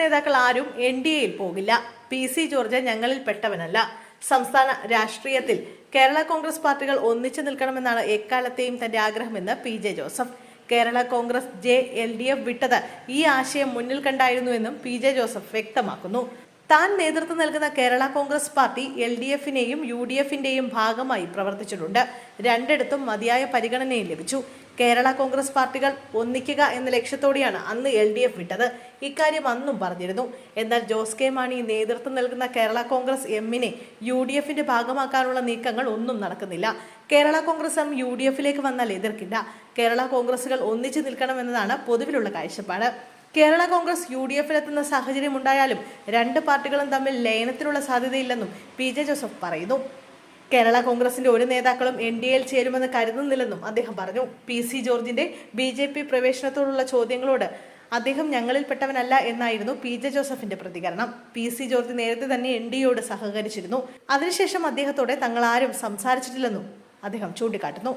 നേതാക്കൾ ആരും N D എയിൽ പോകില്ല. പി സി ജോർജ് ഞങ്ങളിൽ പെട്ടവനല്ല. സംസ്ഥാന രാഷ്ട്രീയത്തിൽ കേരള കോൺഗ്രസ് പാർട്ടികൾ ഒന്നിച്ചു നിൽക്കണമെന്നാണ് എക്കാലത്തെയും തന്റെ ആഗ്രഹമെന്ന് P J Joseph. Kerala Congress J L D F വിട്ടത് ഈ ആശയം മുന്നിൽ കണ്ടായിരുന്നുവെന്നും പി ജെ ജോസഫ് വ്യക്തമാക്കുന്നു. താൻ നേതൃത്വം നൽകുന്ന Kerala Congress party L D എഫിനെയും U D എഫിന്റെയും ഭാഗമായി പ്രവർത്തിച്ചിട്ടുണ്ട്. രണ്ടിടത്തും മതിയായ പരിഗണനയും ലഭിച്ചു. കേരള കോൺഗ്രസ് പാർട്ടികൾ ഒന്നിക്കുക എന്ന ലക്ഷ്യത്തോടെയാണ് അന്ന് എൽ ഡി എഫ് വിട്ടത്. ഇക്കാര്യം അന്നും പറഞ്ഞിരുന്നു. എന്നാൽ ജോസ് കെ മാണി നേതൃത്വം നൽകുന്ന കേരള കോൺഗ്രസ് എമ്മിനെ യു ഡി എഫിന്റെ ഭാഗമാക്കാനുള്ള നീക്കങ്ങൾ ഒന്നും നടക്കുന്നില്ല. Kerala Congress M U D എഫിലേക്ക് വന്നാൽ എതിർക്കില്ല. കേരള കോൺഗ്രസുകൾ ഒന്നിച്ചു നിൽക്കണമെന്നതാണ് പൊതുവിലുള്ള കാഴ്ചപ്പാട്. കേരള കോൺഗ്രസ് യു ഡി എഫിലെത്തുന്ന സാഹചര്യം ഉണ്ടായാലും രണ്ട് പാർട്ടികളും തമ്മിൽ ലയനത്തിനുള്ള സാധ്യതയില്ലെന്നും പി ജെ ജോസഫ് പറയുന്നു. കേരള കോൺഗ്രസിന്റെ ഒരു നേതാക്കളും എൻ ഡി എയിൽ ചേരുമെന്ന് കരുതുന്നില്ലെന്നും അദ്ദേഹം പറഞ്ഞു. പി സി ജോർജിന്റെ ബി ജെ പി പ്രവേശനത്തോടുള്ള ചോദ്യങ്ങളോട് അദ്ദേഹം ഞങ്ങളിൽപ്പെട്ടവനല്ല എന്നായിരുന്നു പി ജെ ജോസഫിന്റെ പ്രതികരണം. പി സി ജോർജ് നേരത്തെ തന്നെ എൻ ഡി എയോട് സഹകരിച്ചിരുന്നു. അതിനുശേഷം അദ്ദേഹത്തോടെ തങ്ങളാരും സംസാരിച്ചിട്ടില്ലെന്നും അദ്ദേഹം ചൂണ്ടിക്കാട്ടുന്നു.